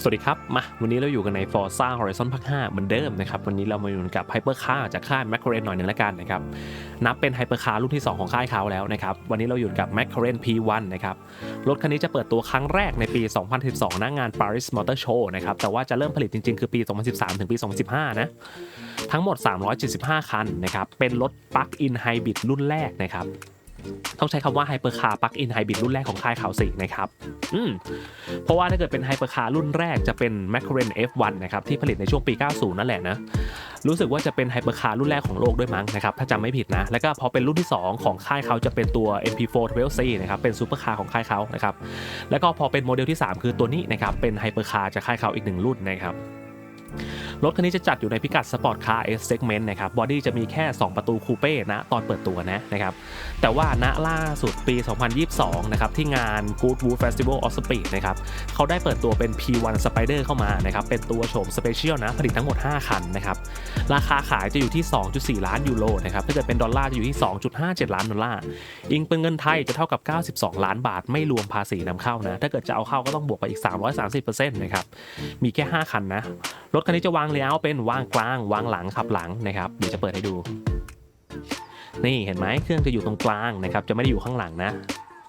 สวัสดีครับ มา วันนี้เราอยู่กันใน Forza Horizon ภาค 5 เหมือนเดิมนะครับ วันนี้เรามาอยู่กับ Hypercar จากค่าย McLaren หน่อยหนึ่งแล้วกันนะครับ นับเป็น Hypercar รุ่นที่ 2 ของค่ายเขาแล้วนะครับ วันนี้เราอยู่กับ McLaren P1 นะครับ รถคันนี้จะเปิดตัวครั้งแรกในปี 2012ณงาน Paris Motor Show นะครับ แต่ว่าจะเริ่มผลิตจริงๆ คือปี 2013 ถึงปี 2015 นะ ทั้งหมด 375 คันนะครับ เป็นรถ Plug-in Hybrid รุ่นแรกนะครับ ต้องใช้คำว่า Hypercar Plug-in Hybrid รุ่นแรกของค่ายเขาสินะครับอืมเพราะว่าถ้าเกิดเป็นไฮเปอร์คาร์รุ่นแรกจะเป็น McLaren F1 นะครับที่ผลิตในช่วงปี 90 นั่นแหละนะรู้สึกว่าจะเป็นไฮเปอร์คาร์รุ่นแรกของโลกด้วยมั้งนะครับถ้าจำไม่ผิดนะ แล้วก็พอเป็นรุ่นที่ 2 ของค่ายเขาจะเป็นตัว MP4 12C นะครับเป็นซูเปอร์คาร์ของค่ายเขานะครับแล้วก็พอเป็นโมเดลที่ 3 คือตัวนี้นะครับเป็นไฮเปอร์คาร์จากค่ายเขาอีกหนึ่งรุ่นนะครับ รถคันนี้จะจัดอยู่ในพิกัดสปอร์ตคาร์ S segment นะครับบอดี้จะมีแค่ 2 ประตูคูเป้นะตอนเปิดตัวนะนะครับแต่ว่าณล่าสุดปี 2022 นะครับที่งาน Goodwood Festival of Speed นะครับเขาได้เปิดตัวเป็น P1 Spider เข้ามานะครับเป็นตัวโฉม Special นะผลิตทั้งหมด 5 คันนะครับราคาขายจะอยู่ที่ 2.4 ล้านยูโรนะครับถ้าเกิดเป็นดอลลาร์จะอยู่ที่ 2.57 ล้านดอลลาร์อิงเป็นเงินไทยจะเท่ากับ 92 ล้านบาทไม่รวมภาษีนำเข้านะถ้าเกิดจะเอาเข้าก็ต้องบวกไปอีก 330%นะครับมีแค่ 5 คันนะรถคันนี้จะวางเลเยอร์เป็นวางกลางวางหลังขับหลังนะครับเดี๋ยวจะเปิดให้ดู นี่เห็นไหมเครื่องจะอยู่ตรงกลางนะครับจะไม่ได้อยู่ข้างหลังนะ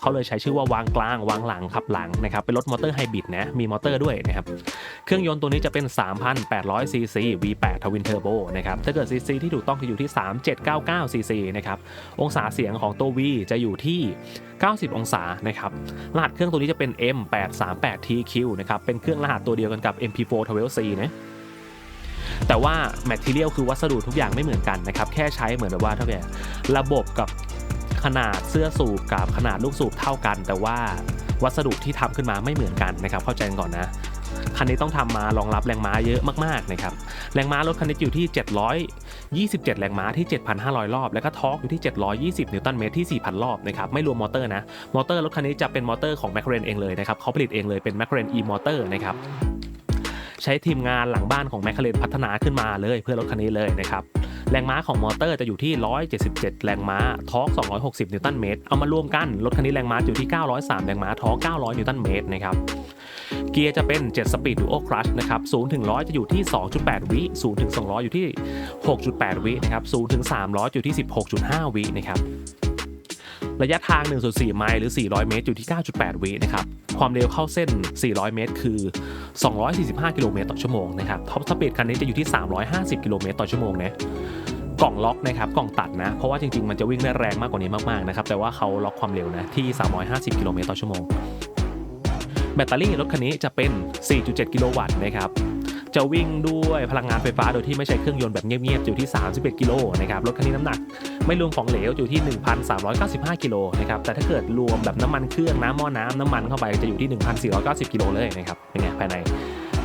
เขาเลยใช้ชื่อว่าวางกลางวางหลังขับหลังนะครับเป็นรถมอเตอร์ไฮบริดนะมีมอเตอร์ด้วยนะครับเครื่องยนต์ตัวนี้จะเป็น 3,800ซีซี V8 ทวินเทอร์โบนะครับถ้าเกิดซีซีที่ถูกต้องจะอยู่ที่ 3,799ซีซีนะครับองศาเสียงของตัว V จะอยู่ที่ 90 องศานะครับรหัสเครื่องตัวนี้จะเป็น M838TQ นะครับเป็นเครื่องรหัสตัวเดียวกันกับ MP4 12C นะ แต่ว่า Material คือวัสดุทุกอย่างไม่เหมือนกันนะครับ แค่ใช้เหมือนแบบว่าเท่าไหร่ระบบกับขนาดเสื้อสูบกับขนาดลูกสูบเท่ากัน แต่ว่าวัสดุที่ทำขึ้นมาไม่เหมือนกันนะครับ เข้าใจกันก่อนนะคันนี้ต้องทำมารองรับแรงม้าเยอะมากๆนะครับ แรงม้ารถคันนี้อยู่ที่ 727 แรงม้าที่ 7,500 รอบ แล้วก็ทอร์กอยู่ที่ 720 นิวตันเมตรที่ 4,000 รอบนะครับ ไม่รวมมอเตอร์นะ มอเตอร์รถคันนี้จะเป็นมอเตอร์ของ McLaren เองเลยนะครับเขาผลิตเองเลยเป็น McLaren e-motor นะครับ ใช้ทีมงานหลังบ้านของแมคคาเรนพัฒนาขึ้นมาเลยเพื่อรถคันนี้เลยนะครับแรงม้าของมอเตอร์จะอยู่ที่ 177 แรงม้า ทอร์ก260 นิวตันเมตร เอามารวมกัน รถคันนี้แรงม้าอยู่ที่ 903 แรงม้า ทอร์ก900 นิวตันเมตรนะครับ เกียร์จะเป็น 7 สปีดดูโอคลัชนะครับ0ถึง100 จะอยู่ที่ 2.8 วิ0ถึง200 อยู่ที่ 6.8 วินะครับ0ถึง300 อยู่ที่ 16.5 วินะครับ ระยะทาง 1.4 ไมล์หรือ 400 เมตร อยู่ที่ 9.8 วินะครับ ความเร็วเข้าเส้น 400 เมตร คือ 245 กิโลเมตรต่อชั่วโมงนะครับท็อปสปีดคันนี้จะอยู่ที่ 350 กิโลเมตรต่อชั่วโมงนะกล่องล็อกนะครับกล่องตัดนะ เพราะว่าจริงๆ มันจะวิ่งได้แรงมากกว่านี้มากๆนะครับแต่ว่าเขาล็อกความเร็วนะที่ 350 กิโลเมตรต่อชั่วโมงแบตเตอรี่รถคันนี้จะเป็น 4.7 กิโลวัตต์นะครับ จะวิ่งด้วยพลังงานไฟฟ้าโดยที่ไม่ใช้เครื่องยนต์แบบเงียบๆอยู่ที่ 31 กิโลนะครับรถคันนี้น้ำหนัก ไม่รวมของเหลวอยู่ที่ 1,395 กิโลนะครับแต่ถ้าเกิดรวมแบบน้ำมันเครื่องน้ำหม้อน้ำน้ำมันเข้าไปจะอยู่ที่ 1,490 กิโลเลยนะครับเป็นไงภายใน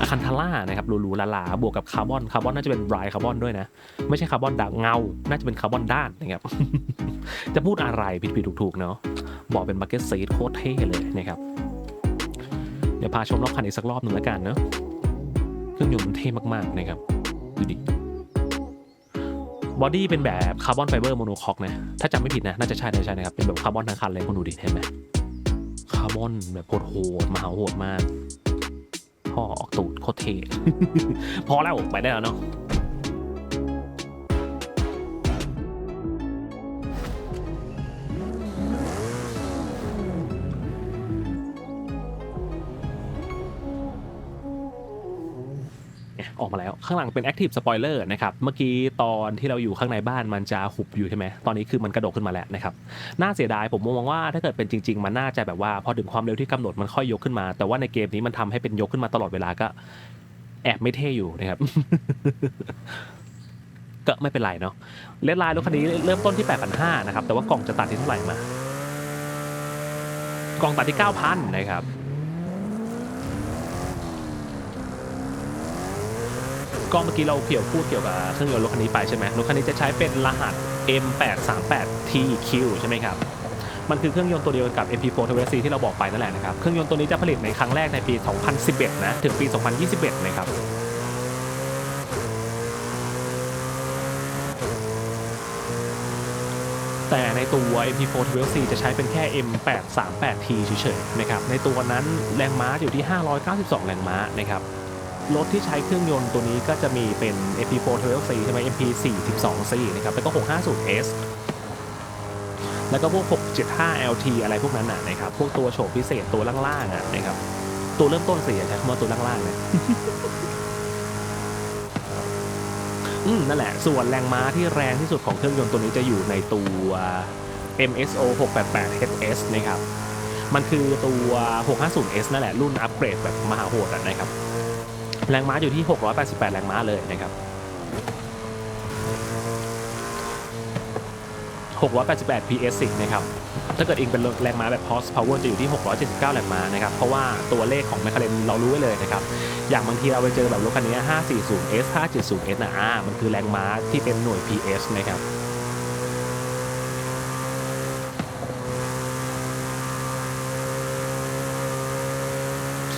อาคันทาร่านะครับหรูๆหลาๆบวกกับคาร์บอนคาร์บอนน่าจะเป็นไรคาร์บอนด้วยนะ ไม่ใช่คาร์บอนด่างเงา น่าจะเป็นคาร์บอนด้านนะครับ จะพูดอะไรผิดๆถูกๆเนาะบอกเป็นบักเก็ตซีทโคตรเท่เลยนะครับ เดี๋ยวพาชมรอบคันอีกสักรอบหนึ่งแล้วกันเนาะ เครื่องยนต์มันเท่มากๆนะครับดูดิบอดี้เป็นแบบคาร์บอนไฟเบอร์โมโนคอกนะ ถ้าจำไม่ผิดนะ น่าจะใช่นะใช่นะครับ เป็นแบบคาร์บอนทั้งคันเลยคุณดูดิเห็นไหมคาร์บอนแบบโหดมหาโหดมากพ่อออกตูดโคตรเท่พอแล้วไปได้แล้วเนาะ ออกมาแล้ว ข้างหลังเป็น Active Spoiler นะครับ เมื่อกี้ตอนที่เราอยู่ข้างในบ้านมันจะหุบอยู่ใช่ไหม ตอนนี้คือมันกระโดดขึ้นมาแล้วนะครับ น่าเสียดายผมมองว่าถ้าเกิดเป็นจริง ๆ มันน่าจะแบบว่าพอถึงความเร็วที่กำหนดมันค่อยยกขึ้นมา แต่ว่าในเกมนี้มันทำให้เป็นยกขึ้นมาตลอดเวลาก็ แอบไม่เท่อยู่นะครับก็ไม่เป็นไรเนาะเลดไลน์รถคันนี้เริ่มต้นที่ 8,500นะครับ แต่ว่ากล่องจะตัดที่เท่าไหร่มากล่องตัดที่ 9,000นะครับ ก็เมื่อกี้เราเกี่ยวพูดเกี่ยวกับเครื่องยนต์รถคันนี้ไปใช่ไหมรถคันนี้จะใช้เป็นรหัส M838TQ ใช่ไหมครับ มันคือเครื่องยนต์ตัวเดียวกับ MP4 TWC ที่เราบอกไปนั่นแหละนะครับ เครื่องยนต์ตัวนี้จะผลิตในครั้งแรกในปี 2011 นะ ถึงปี 2021 นะครับแต่ในตัว MP4 12C จะใช้เป็นแค่ M838T เฉยๆนะครับ ในตัวนั้นแรงม้าอยู่ที่ 592 แรงม้านะครับ รถที่ใช้เครื่องยนต์ตัวนี้ก็จะมีเป็น MP4 12C ใช่ไหม MP412C นะครับ แล้วก็ 650S แล้วก็พวก 675LT อะไรพวกนั้นน่ะนะครับ พวกตัวโฉบพิเศษตัวล่างๆอะนะครับ ตัวเริ่มต้นสิอย่ใช้คำว่าตัวล่างๆนะอืมนั่นแหละ ส่วนแรงม้าที่แรงที่สุดของเครื่องยนต์ตัวนี้จะอยู่ในตัว MSO 688 HS นะครับ มันคือตัว 650S นั่นแหละรุ่นอัปเกรดแบบมหาโหดนะครับ แรงม้าอยู่ที่ 688 แรงม้าเลยนะครับ 688 PS 10 นะครับ ถ้าเกิดอิงเป็นแรงม้าแบบ horse power จะอยู่ที่ 679 แรงม้านะครับ เพราะว่าตัวเลขของแมคคาเรนเรารู้ไว้เลยนะครับ อย่างบางทีเราไปเจอแบบรถคันนี้ 540S 570S นะอ่ามันคือแรงม้าที่เป็นหน่วย PS นะครับ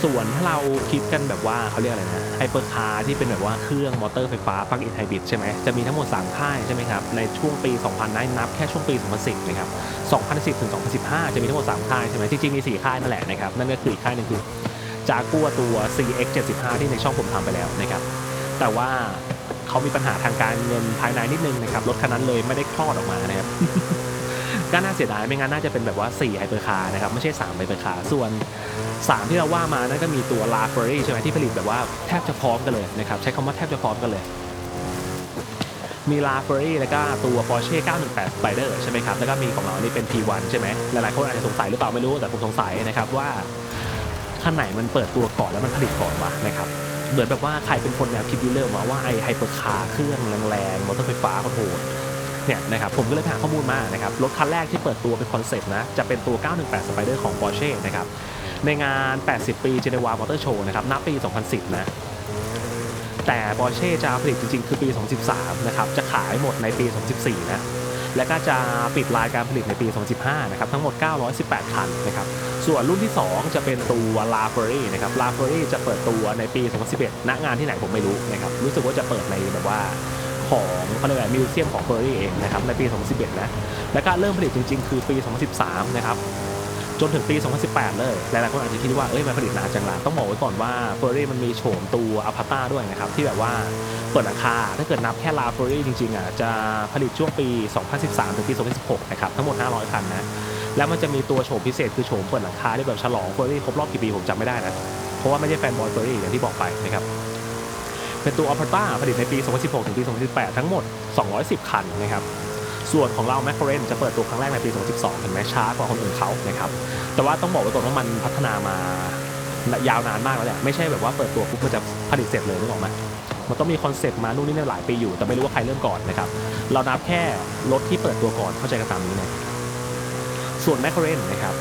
ส่วนถ้าเราคิดกันแบบว่าเขาเรียกอะไรนะไฮเปอร์คาร์ที่เป็นแบบว่าเครื่องมอเตอร์ไฟฟ้าปลั๊กอินไฮบริดใช่ไหมจะมีทั้งหมด 3 ค่ายใช่ไหมครับ ในช่วงปี 2000นั้นนับแค่ช่วงปี 2010 นะครับ 2010 ถึง 2015 จะมีทั้งหมด 3 ค่ายใช่ไหมจริงๆ มี 4 ค่ายนั่นแหละนะครับ นั่นก็คืออีกค่ายหนึงคือจากัวตัว CX 75 ที่ในช่องผมทำไปแล้วนะครับ แต่ว่าเขามีปัญหาทางการเงินภายในนิดนึงนะครับรถคันนั้นเลยไม่ได้คลอดออกมานะครับ ก็น่าเสียดายไม่งั้นน่าจะเป็นแบบว่า4ไฮเปอร์คาร์นะครับไม่ใช่3ไฮเปอร์คาร์ส่วน 3 ที่เราว่ามานั่นก็มีตัว La f e r r y ใช่ไหมที่ผลิตแบบว่าแทบจะพร้อมกันเลยนะครับใช้คำว่าแทบจะพร้อมกันเลย มี La f e r r y แล้วก็ตัว Porsche 918 Spider ใช่ไหมครับแล้วก็มีของเรานี่เป็น P1 ใช่ไหมหลายๆคนอาจจะสงสัยหรือเปล่าไม่รู้แต่ผมสงสัยนะครับว่าคันไหนมันเปิดตัวก่อนแล้วมันผลิตก่อนวะนะครับเหมือนแบบว่าใครเป็นคนแนวคิดดีเลอร์มาว่าไอไฮเปอร์คาร์เครื่องแรงๆมอเตอร์ไฟฟ้าโหด เนี่ยนะครับผมก็เลยไปหาข้อมูลมานะครับรถคันแรกที่เปิดตัวเป็นคอนเซ็ปต์นะจะเป็นตัว 918 Spider ของ Porsche นะครับในงาน 80 ปี Geneva Motor Show นะครับณปี 2010 นะ แต่ Porsche จะผลิตจริงๆ คือปี 2013 นะครับ จะขายหมดในปี 2014 นะ และก็จะปิดลายการผลิตในปี 2015 นะครับ ทั้งหมด 918 คันนะครับ ส่วนรุ่นที่ 2 จะเป็นตัว La f e r r y นะครับ La f e r r y จะเปิดตัวในปี 2011 ณ งานที่ไหนผมไม่รู้นะครับ รู้สึกว่าจะเปิดในแบบว่า ของเขาเรียกว่ามิวเซียมของ f e r r y เองนะครับในปี 2011 นะ แล้วก็เริ่มผลิตจริง ๆ คือปี 2013 นะครับจนถึงปี 2018 เลย หลายๆคนอาจจะคิดว่า เอ้ย มันผลิตนานจังละต้องบอกไว้ก่อนว่าเฟอร์รี่มันมีโฉมตัวอพาต้าด้วยนะครับ ที่แบบว่าเปิดราคา ถ้าเกิดนับแค่ลาเฟอร์รี่จริงๆ อะ จะผลิตช่วงปี 2013 ถึงปี 2016 นะครับ ทั้งหมด 500 คันนะ แล้วมันจะมีตัวโฉมพิเศษคือโฉมเปิดราคาที่แบบฉลองเฟอร์รี่ครบรอบกี่ปีผมจำไม่ได้นะ เพราะว่าไม่ใช่แฟนบอยเฟอร์รี่อย่างที่บอกไปนะครับ เป็นตัวอพาต้าผลิตในปี 2016 ถึงปี 2018 ทั้งหมด 210 คันนะครับส่วนของเราแมคโครเรนจะเปิดตัวครั้งแรกในปี 2012 เห็นไหมช้ากว่าคนอื่นเขานะครับแต่ว่าต้องบอกไว้ก่อนว่ามันพัฒนามายาวนานมากแล้วแหละไม่ใช่แบบว่าเปิดตัวปุ๊บมันจะผลิตเสร็จเลยนึกออกไหมมันต้องมีคอนเซปต์มานู่นนี่นั่นหลายปีอยู่ แต่ไม่รู้ว่าใครเริ่มก่อนนะครับเรานับแค่รถที่เปิดตัวก่อนเข้าใจกันตามนี้นะส่วนแมคโครเรนนะครับ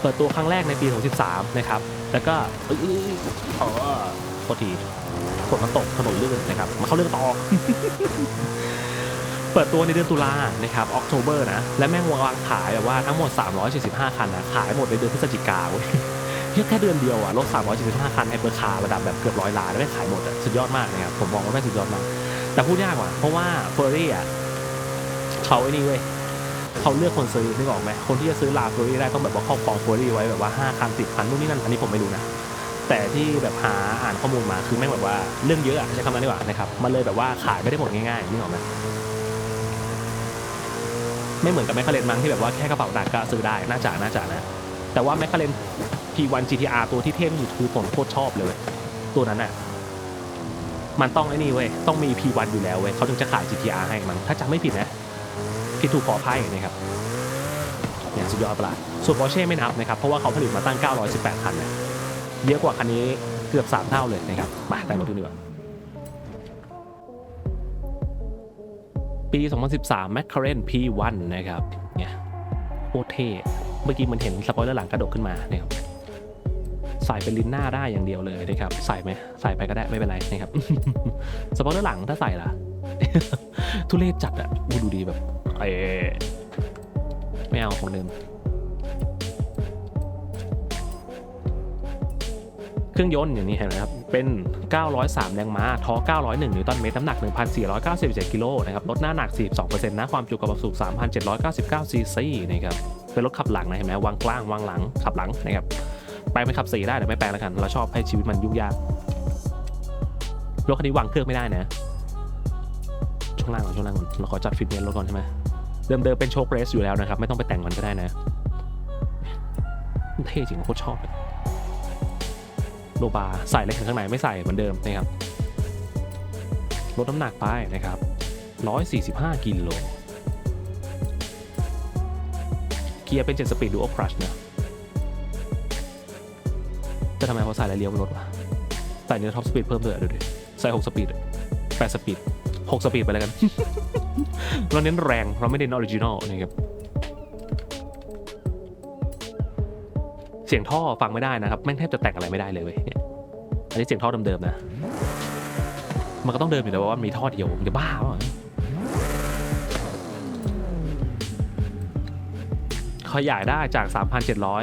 เปิดตัวครั้งแรกในปี 2013 นะครับแล้วก็อ้ยเออโทษที ฝนมันตกถนนลื่นนะครับ มาเข้าเรื่องต่อ เปิดตัวในเดือนตุลานะครับออกโทเบอร์นะ และแม่งวางขายแบบว่าทั้งหมด 375 คันนะขายหมดในเดือนพฤศจิกาเว้ยเพียงแค่เดือนเดียวอะรถ 375 คันไฮเปอร์คาร์ระดับแบบเกือบร้อยล้านแล้วไม่ขายหมดอะสุดยอดมากนะครับ ผมมองว่าแม่งสุดยอดมาก แต่พูดยากกว่าเพราะว่าเฟอร์รี่อะเขาไอ้นี่เว้ยเขาเลือกคนซื้อนึกออกไหมคนที่จะซื้อลาเฟอร์รี่ได้ต้องแบบว่าครอบครองเฟอร์รี่ไว้แบบว่า5คัน10คันนู่นนี่นั่นอันนี้ผมไม่รู้นะ แต่ที่แบบหาอ่านข้อมูลมาคือแม่งแบบว่าเรื่องเยอะอะใช้คำนั้นดีกว่านะครับมันเลยแบบว่าขายไม่ได้หมดง่ายๆนึกออกไหมไม่เหมือนกับแมคคาเรนมั้งที่แบบว่าแค่กระเป๋าหนักก็ซื้อได้น่าจะน่าจะนะแต่ว่าแมคคาเรน P1 GTR ตัวที่เท่ที่สุดคือผมโคตรชอบเลย ตัวนั้นอะมันต้องไอ้นี่เว้ยต้องมี P1 อยู่แล้วเว้ยเขาถึงจะขาย GTR ให้มันถ้าจำไม่ผิดนะผิดถูกขออภัยนะครับอย่างสุดยอดปะล่ะส่วน Porsche ไม่นับนะครับเพราะว่าเขาผลิตมาตั้ง 918 คันนะ เยอะกว่าคันนี้เกือบ 3 เท่าเลยนะครับมาแต่งรถดูดีกว่าปี 2013 McLaren P1 นะครับเนี่ยโคตรเท่เมื่อกี้มันเห็นสปอยเลอร์หลังกระดกขึ้นมานะครับใส่เป็นลิ้นหน้าได้อย่างเดียวเลยนะครับใส่ไหมใส่ไปก็ได้ไม่เป็นไรนะครับสปอยเลอร์หลังถ้าใส่ล่ะ ทุเรศจัดอะดูดีแบบเอไม่เอาของเดิม เครื่องยนต์อย่างนี้เห็นไหมครับ เป็น 903 แรงม้าทอ901 นิวตันเมตร น้ำหนัก 1,497 กิโลนะครับ ลดหน้าหนัก 42%นะ ความจุกระบอกสูบ3,799 ซีซีนะครับ เป็นรถขับหลังนะเห็นไหมวางกลาง วางหลัง ขับหลังนะครับ แปลงเป็นขับสี่ได้แต่ไม่แปลงแล้วกัน เราชอบให้ชีวิตมันยุ่งยาก รถคันนี้วางเครื่องไม่ได้นะ ช่วงล่างก่อนช่วงล่างก่อนเราขอจัดฟิตเนสรถก่อนใช่ไหมเดิมๆเป็นโชคเรสอยู่แล้วนะครับ ไม่ต้องไปแต่งมันก็ได้นะ เท่จริงโคตรชอบเลย โลบาใส่อะไรข้างในไม่ใส่เหมือนเดิมนะครับลดน้ำหนักไปนะครับ 145 กิโล เกียร์เป็น 7 สปีดดูโอครัชเนะจะทำไมเขาใส่อะไรเลี้ยวบนรถวะใส่เนื้อท็อปสปีดเพิ่มเลยดูดิ ใส่ 6 สปีด8สปีด 6 สปีดไปแล้วกัน เราเน้นแรง เราไม่เน้นออริจินอลนะครับ เสียงท่อฟังไม่ได้นะครับแม่งแทบจะแต่งอะไรไม่ได้เลยเว้ยอันนี้เสียงท่อเดิมๆนะ มันก็ต้องเดิมอยู่แล้วว่ามันมีท่อเดียวมันจะบ้าเปล่าขยายได้จาก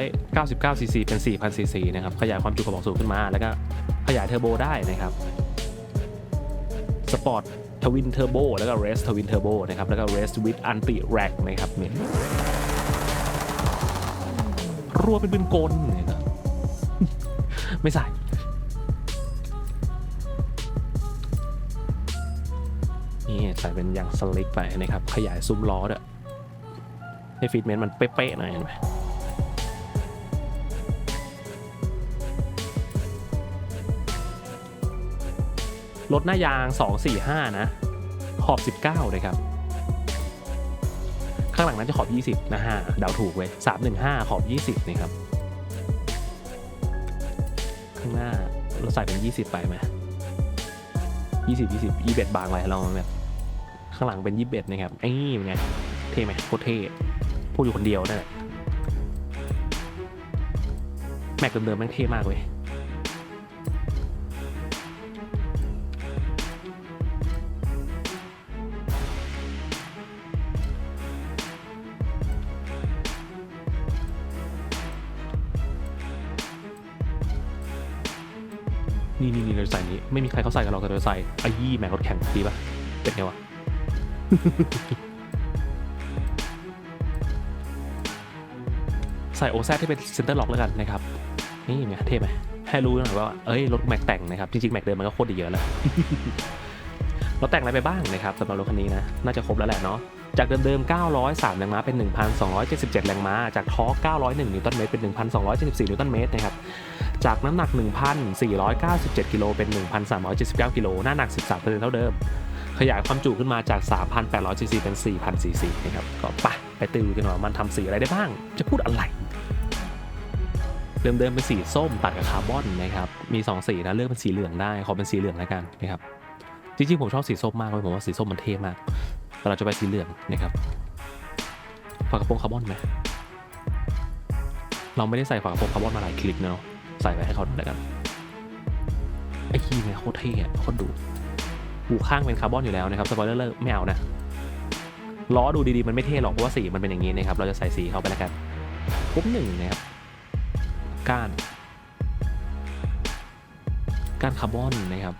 3,799 ซีซีเป็น 4,000 ซีซีนะครับ ขยายความจุกระบอกสูงขึ้นมา แล้วก็ขยายเทอร์โบได้นะครับ สปอร์ตทวินเทอร์โบแล้วก็เรสทวินเทอร์โบนะครับ แล้วก็เรสวิดอันติแร็กนะครับเนี่ย รัวเป็นปืนกลเนี่ยนะไม่ใส่นี่ใส่เป็นยางสลิกไปนะครับ ขยายซุ้มล้อด้วยให้ฟิตเมนต์มันเป๊ะๆหน่อยเห็นไหมรถหน้ายาง 245 นะ ขอบ 19 เลยครับ ข้างหลังนั้นจะขอบ 20 นะฮะเดาถูกเว้ย315 ขอบ 20 นี่ครับ ข้างหน้าเราใส่เป็น 20 ไปไหม20 20 21 บางไปลองแบบข้างหลังเป็น 21 นะครับไอ้นี่เป็นไง เท่ไหมโคตรเท่พูดอยู่คนเดียวนั่นแหละแม็กเดิมๆแม่งเท่มากเว้ย นี่นี่นี่เราใส่นี้ไม่มีใครเขาใส่กันหรอกแต่เราใส่ไอ้ยี่แม็กรถแข่งดีป่ะเป็นไงวะใส่โอแซที่เป็นเซนเตอร์ล็อกแล้วกันนะครับนี่ไงเท่ไหมให้รู้หน่อยว่าเอ้ยรถแม็กแต่งนะครับจริงๆแม็กเดิมมันก็โคตรดีเยอะแล้วเราแต่งอะไรไปบ้างนะครับสำหรับรถคันนี้นะน่าจะครบแล้วแหละเนาะจากเดิมๆ 903 แรงม้าเป็น 1,277 แรงม้า จากทอร์ก901 นิวตันเมตร เป็น 1,274 นิวตันเมตรนะครับ จากน้ำหนัก 1,497 กิโลเป็น 1,379 กิโลหน้าหนัก 13%เท่าเดิม ขยายความจุขึ้นมาจาก 3,800ซีซีเป็น 4,000ซีซีนะครับก็ไปไปติวกันหน่อยมันทำสีอะไรได้บ้าง จะพูดอะไร เดิมๆเป็นสีส้มตัดกับคาร์บอนนะครับมี2สีนะเลือกเป็นสีเหลืองได้ขอเป็นสีเหลืองแล้วกันนะครับจริงๆผมชอบสีส้มมากเลยผมว่าสีส้มมันเท่มากแต่เราจะไปสีเหลืองนะครับฝากระโปรงคาร์บอนไหมเราไม่ได้ใส่ฝากระโปรงคาร์บอนมาหลายคลิปเนาะ ใส่ไว้ให้เขาดูแล้วกันไอ้ขี้เนี่ยโคตรเท่อะโคตรดูหูข้างเป็นคาร์บอนอยู่แล้วนะครับสปอยเลอร์ไม่เอานะล้อดูดีๆมันไม่เท่หรอกเพราะว่าสีมันเป็นอย่างนี้นะครับ เราจะใส่สีเข้าไปแล้วกันปุ๊บหนึ่งนะครับก้านก้านคาร์บอนนะครับ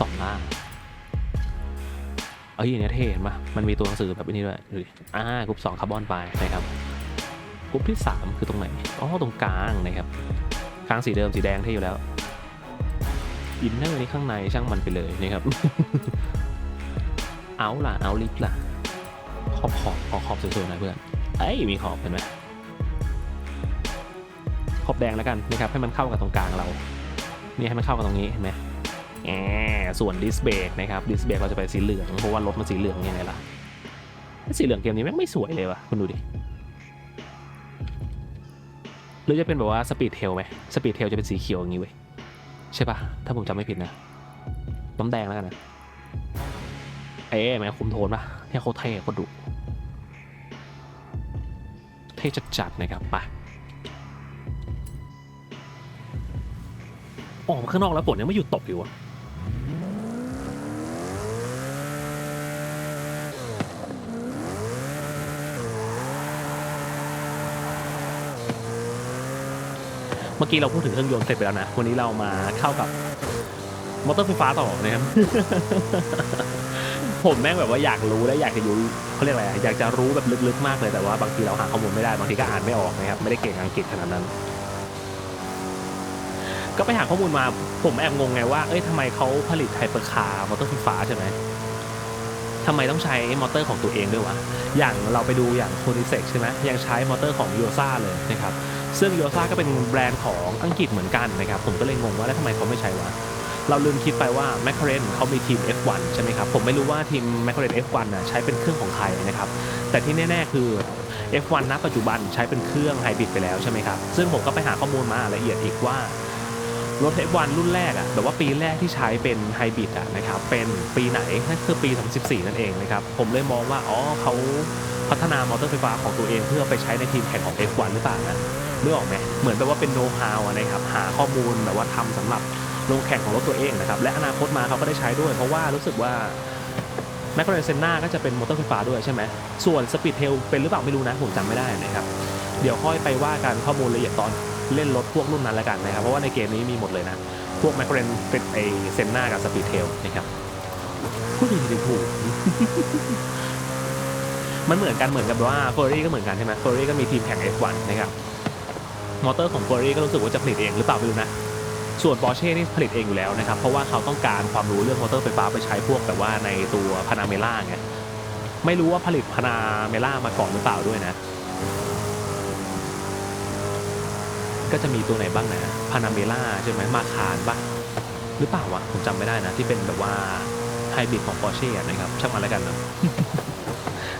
สองล่างเอ้ยอันนี้เท่เห็นปะมันมีตัวหนังสือแบบนี้ด้วยดูดิอ่ากรุ๊ปสองคาร์บอนไปนะครับกรุ๊ปที่สามคือตรงไหนอ๋อตรงกลางนะครับ กลางสีเดิมสีแดงเท่อยู่แล้วอินเนอร์นี่ข้างในช่างมันไปเลยนะครับ เอาล่ะเอาลิฟล่ะ ขอบขอบขอขอบสวยๆน่อยเพื่อนเอ้ยมีขอบเห็นไหมขอบแดงแล้วกันนะครับให้มันเข้ากับตรงกลางเรานี่ให้มันเข้ากับตรงนี้เห็นไหมแอส่วนดิสเบรกนะครับดิสเบรกเราจะไปสีเหลืองเพราะว่ารถมันสีเหลืองยังไงล่ะสีเหลืองเกมนี้แม่งไม่สวยเลยว่ะคุณดูดิ รือจะเป็นแบบว่าสปีดเทลไหมสปีดเทลจะเป็นสีเขียวอย่างนี้เว้ยใช่ปะถ้าผมจำไม่ผิดนะน้ำแดงแล้วกันนะเอ๊ะแม่คุมโทนปะเนี่ยโคตรเท่โคตรดุเท่จัดๆนะครับไปออกมาข้างนอกแล้วฝนยังไม่หยุดตกอยู่อะ มื่อกี้เราพูดถึงเครื่องยนต์เสร็จไปแล้วนะ วันนี้เรามาเข้ากับมอเตอร์ไฟฟ้าต่อนะครับ ผมแม่งแบบว่าอยากรู้และอยากจะรู้เขาเรียกอะไรอยากจะรู้แบบลึกๆมากเลยแต่ว่าบางทีเราหาข้อมูลไม่ได้บางทีก็อ่านไม่ออกนะครับไม่ได้เก่งอังกฤษขนาดนั้น ก็ไปหาข้อมูลมาผมแอบงงไงว่าเอ้ยทำไมเขาผลิตไฮเปอร์คาร์มอเตอร์ไฟฟ้าใช่ไหมทำไมต้องใช้มอเตอร์ของตัวเองด้วยวะอย่างเราไปดูอย่างโคนิเซกใช่ไหมยังใช้มอเตอร์ของโยูโซเลยนะครับ ซึ่งโยซ่าก็เป็นแบรนด์ของอังกฤษเหมือนกันนะครับผมก็เลยงงว่าแล้วทำไมเขาไม่ใช้วะเราลืมคิดไปว่า m c l a r e n เขามีทีม F1 ใช่ไหมครับ ผมไม่รู้ว่าทีม m c l a r e n F1 น่ะใช้เป็นเครื่องของใครนะครับ แต่ที่แน่ ๆ คือ F1 ณ ปัจจุบันใช้เป็นเครื่องไฮบริดไปแล้วใช่ไหมครับ ซึ่งผมก็ไปหาข้อมูลมาละเอียดอีกว่ารถ F1 รุ่นแรกอะแบบว่าปีแรกที่ใช้เป็นไฮบริดอะนะครับ เป็นปีไหนนั่นคือปี 2014 นั่นเองนะครับ ผมเลยมองว่า อ๋อเขาพัฒนามอเตอร์ไฟฟ้าของตัวเองเพื่อไปใช้ในทีมแข่งของ F1 หรือเปล่านะ นึกออกไหมเหมือนแบบว่าเป็นโน้ตฮาวนะครับหาข้อมูลแบบว่าทำสำหรับลงแข่งของรถตัวเองนะครับและอนาคตมาเขาก็ได้ใช้ด้วย เพราะว่ารู้สึกว่าแมค l a r e n เซนนาก็จะเป็นมอเตอร์ไฟฟ้าด้วยใช่ไหมส่วนสปีดเทลเป็นหรือเปล่าไม่รู้นะผมจำไม่ได้นะครับเดี๋ยวค่อยไปว่ากันข้อมูลละเอียดตอนเล่นรถพวกรุ่นนั้นแล้วกันนะครับเพราะว่าในเกมนี้มีหมดเลยนะ พวกแมค l a r e n เป็นไอเซนนากับสปีดเทลนะครับพูดถึงถึงถูกมันเหมือนกันเหมือนกับว่าเฟอร์รี่ก็เหมือนกันใช่ไหมเฟอร์รี่ก็มีทีมแข่ง F1 นะครับ มอเตอร์ของเฟอร์รี่ก็รู้สึกว่าจะผลิตเองหรือเปล่าไม่รู้นะ ส่วนปอร์เช่นี่ผลิตเองอยู่แล้วนะครับ เพราะว่าเขาต้องการความรู้เรื่องมอเตอร์ไฟฟ้าไปใช้พวกแบบว่าในตัวพานาเมล่าไงไม่รู้ว่าผลิตพานาเมล่ามาก่อนหรือเปล่าด้วยนะ ก็จะมีตัวไหนบ้างนะพานาเมล่าใช่ไหมมาคารปะหรือเปล่าวะผมจำไม่ได้นะ ที่เป็นแบบว่าไฮบริดของปอร์เช่นะครับช่างมันแล้วกันเนาะ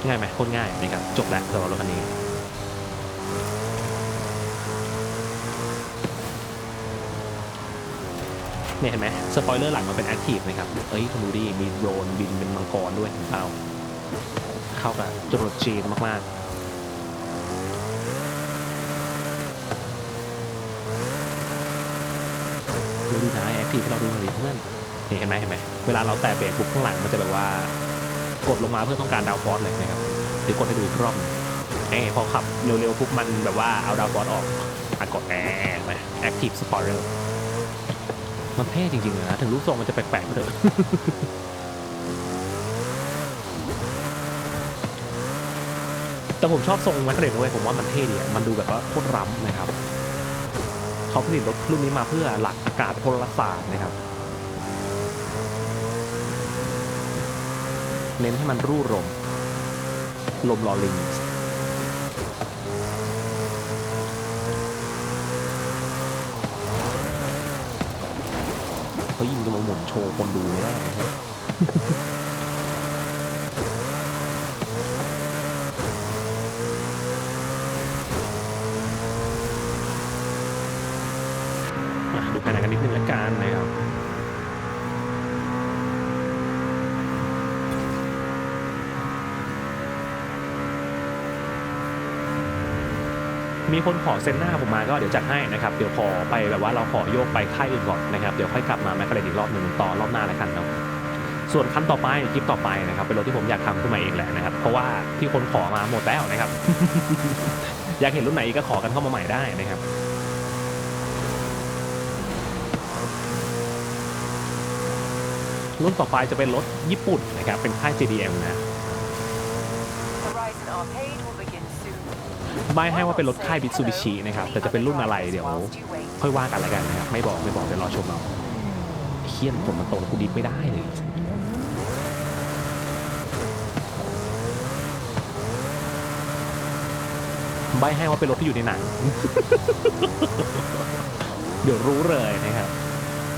ง่ายไหมโคตรง่ายนะครับจบแล้วสำหรับรถคันนี้ เนี่ยเห็นไหมสปอยเลอร์หลังมันเป็นแอคทีฟนะครับ เอ้ยคุณดูดิมีโดรนบินเป็นมังกรด้วยเปล่าเข้ากับจรวดจีนมากๆดูดีนะแอคทีฟเราดูหน่อยดิเพื่อนนี่เห็นไหมเห็นไหมเวลาเราแตะเบรกปุ๊บข้างหลังมันจะแบบว่ากดลงมาเพื่อต้องการดาวฟอสเลยนะครับเดี๋ยวกดให้ดูอีกรอบหนึ่งเอ้ยพอขับเร็วๆปุ๊บมันแบบว่าเอาดาวฟอสออกอะกดแอร์ไปแอคทีฟสปอยเลอร์ มันเท่จริงๆเลยนะ ถึงรูปทรงมันจะแปลกๆก็เถอะแต่ผมชอบทรงแมคเรนด้วยผมว่ามันเท่ดีอะมันดูแบบว่าโคตรล้ำนะครับเขาผลิตรถรุ่นนี้มาเพื่อหลักอากาศพลศาสตร์นะครับ เน้นให้มันรูดลมลมลอลิง โชว์คนดูไม่ได้ มีคนขอเซ็นหน้าผมมาก็เดี๋ยวจัดให้นะครับเดี๋ยวขอไปแบบว่าเราขอโยกไปค่ายอื่นก่อนนะครับเดี๋ยวค่อยกลับมาแมคคาเรนอีกรอบหนึ่งต่อรอบหน้าแล้วกันเนาะส่วนขั้นต่อไปคลิปต่อไปนะครับเป็นรถที่ผมอยากทำขึ้นมาเองแหละนะครับเพราะว่าที่คนขอมาหมดแล้วนะครับ อยากเห็นรุ่นไหนกก็ขอกันเข้ามาใหม่ได้นะครับรุ่นต่อไปจะเป็นรถญี่ปุ่นนะครับเป็นค่าย JDM นะ ใบให้ว่าเป็นรถค่ายบิ t ซูบิชินะครับ แต่จะเป็นรุ่นอะไรเดี๋ยว ค่อยว่ากันล้วกันนะครับ ไม่บอกไม่บอกเดี๋ยวรอชมเอาเคียนฝนมันตกแล้วกูดิฟไม่ได้เลยใบให้ว่าเป็นรถที่อยู่ในหนัง เดี๋ยวรู้เลยนะครับ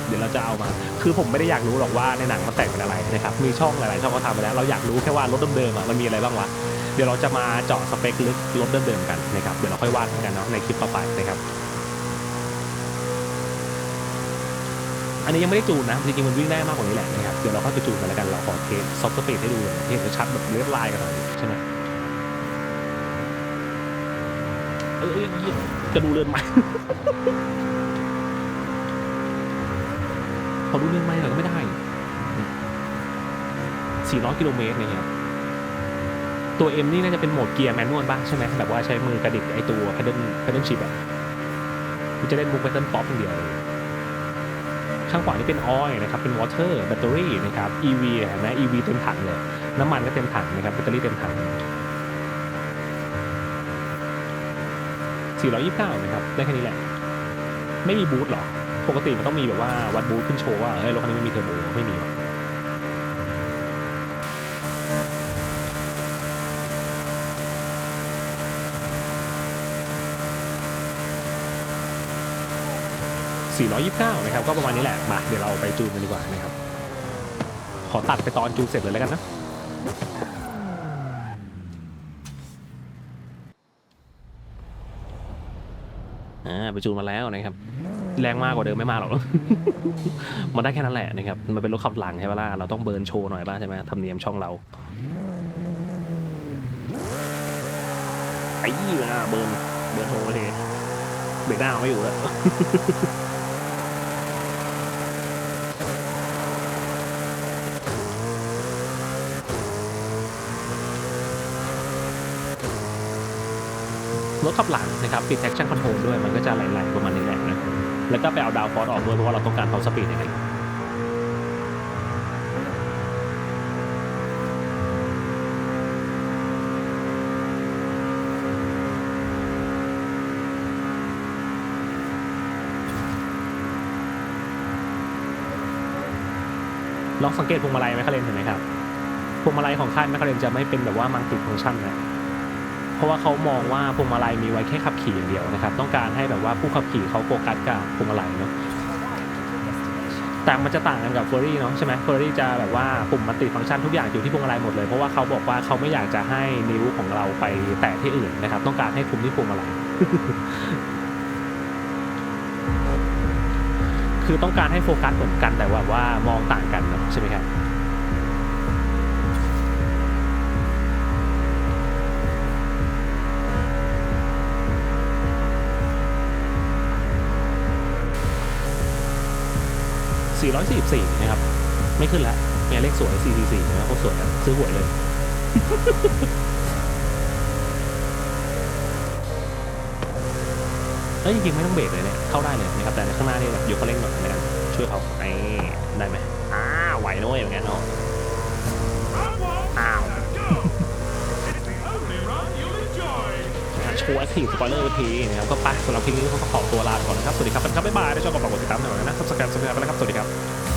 เดี๋ยวเราจะเอามา คือผมไม่ได้อยากรู้หรอกว่าในหนังมันแต่งเป็นอะไรนะครับ มีช่องหลายๆช่องเขาทำไปแล้ว เราอยากรู้แค่ว่ารถเดิมๆมันมีอะไรบ้างวะ เดี๋ยวเราจะมาเจาะสเปคลึกรถเดิมๆกันนะครับ เดี๋ยวเราค่อยว่ากันเนาะในคลิปต่อไปนะครับ อันนี้ยังไม่ได้จูนนะ จริงๆมันวิ่งได้มากกว่านี้แหละนะครับ เดี๋ยวเราค่อยไปจูนกันแล้วกัน เราขอเทสซอฟต์สปีดให้ดูเลยเทสชัดแบบเลือดลายกันหน่อยใช่ไหมเอ้ยจะดูเรือนไหมพอดูเรือนไหมเราก็ไม่ได้ 400 กิโลเมตรนะครับ ตัว M นี่น่าจะเป็นโหมดเกียร์แมนนวลบ้างใช่ไหมแบบว่าใช้มือกระดิกไอตัว pedal pedal shift อะกูจะเล่นมุกแบตเทิลป๊อปอย่างเดียวเลยข้างขวานี่เป็นออยล์นะครับ เป็นวอเตอร์แบตเตอรี่นะครับ EV เห็นไหม EV เต็มถังเลย น้ำมันก็เต็มถังนะครับแบตเตอรี่เต็มถัง 429 นะครับ ได้แค่นี้แหละ ไม่มีบูทหรอ ปกติมันต้องมีแบบว่าวัดบูทขึ้นโชว์ว่าเฮ้ยรถคันนี้ไม่มีเทอร์โบไม่มีหรอ 429 นะครับ ก็ประมาณนี้แหละ มา เดี๋ยวเราไปจูนกันดีกว่านะครับ ขอตัดไปตอนจูนเสร็จเลยแล้วกันนะ อ่า ไปจูนมาแล้วนะครับ แรงมากกว่าเดิมไม่มากหรอก มันได้แค่นั้นแหละนะครับ มันเป็นรถขับหลังใช่ไหมล่ะ เราต้องเบิร์นโชว์หน่อยบ้างใช่ไหมธรรมเนียมช่องเราไอ้ยี่นะเบิร์นเบิร์นโชว์เลยเบรกหน้าไม่อยู่แล้ว ขับหลังนะครับปิด traction control ด้วยมันก็จะไหลๆประมาณนี้แหละนะแล้วก็ไปเอาดาวฟอร์ออกด้วยเพราะว่าเราต้องการ power speed ในกันลองสังเกตพวงมาลัยแมคคาเรนเห็นไหมครับพวงมาลัยของค่ายแมคคาเรนจะไม่เป็นแบบว่ามังติฟังก์ชันนะ ราะว่าเขามองว่าพวงมาลัยมีไว้แค่ขับขี่อย่างเดียวนะครับ ต้องการให้แบบว่าผู้ขับขี่เขาโฟกัสกับพวงมาลัยเนาะแต่มันจะต่างกันกับเฟอร์รี่เนาะใช่ไหมเฟอร์รี่จะแบบว่าปุ่มมัลติฟังก์ชันทุกอย่างอยู่ที่พวงมาลัยหมดเลยเพราะว่าเขาบอกว่าเขาไม่อยากจะให้นิ้วของเราไปแตะที่อื่นนะครับ ต้องการให้คุมที่พวงมาลัยคือต้องการให้โฟกัสเหมือนกันแต่ว่าว่ามองต่างกันเนอะใช่ไหมครับ 444นะครับ ไม่ขึ้นแล้วเนี่ยเลขสวย 444นะครับเขาสวยนะซื้อหวยเลย เอ้ยจริงไม่ต้องเบรกเลยเนี่ยเข้าได้เลยนะครับ แต่ในข้างหน้านี่แบบยกเขาเร่งหน่อยนะครับช่วยเขาไอ้ได้ไหมอ่าไหวนะเว้ยอย่างงั้นเนาะ โชว์แอคทีฟสปอยเลอร์ทีนะครับก็ไปสำหรับคลิปนี้เขาก็ขอตัวลาไปก่อนนะครับ สวัสดีครับเป็นครับบ๊ายบายได้ชอบกดฝากกดติดตามหน่อยนะ subscribe subscribe ไปแล้วครับ สวัสดีครับ